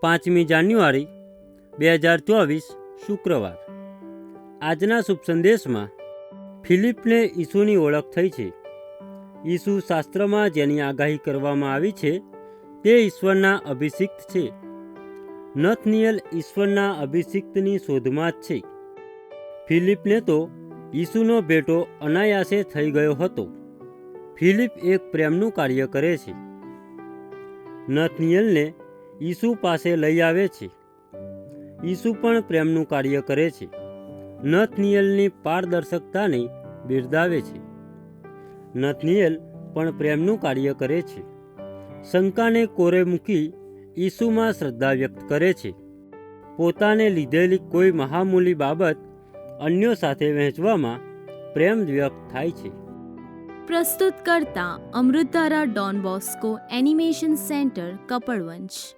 પાંચમી જાન્યુઆરી, બે હજાર ચોવીસ શુક્રવાર. આજના શુભ સંદેશમાં ફિલિપને ઈસુની ઓળખ થઈ છે. ઈસુ શાસ્ત્રમાં જેની આગાહી કરવામાં આવી છે, તે ઈશ્વરના અભિષિક્ત છે. નથનિયલ ઈશ્વરના અભિષિક્તની શોધમાં જ છે. ફિલિપને તો ઈસુનો ભેટો અનાયાસે થઈ ગયો હતો. ફિલિપ એક પ્રેમનું કાર્ય કરે છે. નથનિયલને ઈસુ પાસે લઈ આવે છે. ઈસુ પણ પ્રેમનું કાર્ય કરે છે. નથનિયલની પારદર્શકતાને બિરદાવે છે. નથનિયલ પણ પ્રેમનું કાર્ય કરે છે. શંકાને કોરે મૂકી ઈસુમાં શ્રદ્ધા વ્યક્ત કરે છે. પોતાને લીધેલી કોઈ મહામૂલી બાબત અન્યો સાથે વહેંચવામાં પ્રેમ વ્યક્ત થાય છે. પ્રસ્તુત કરતા Amritdhara Don Bosco animation centre, Kapadvanj.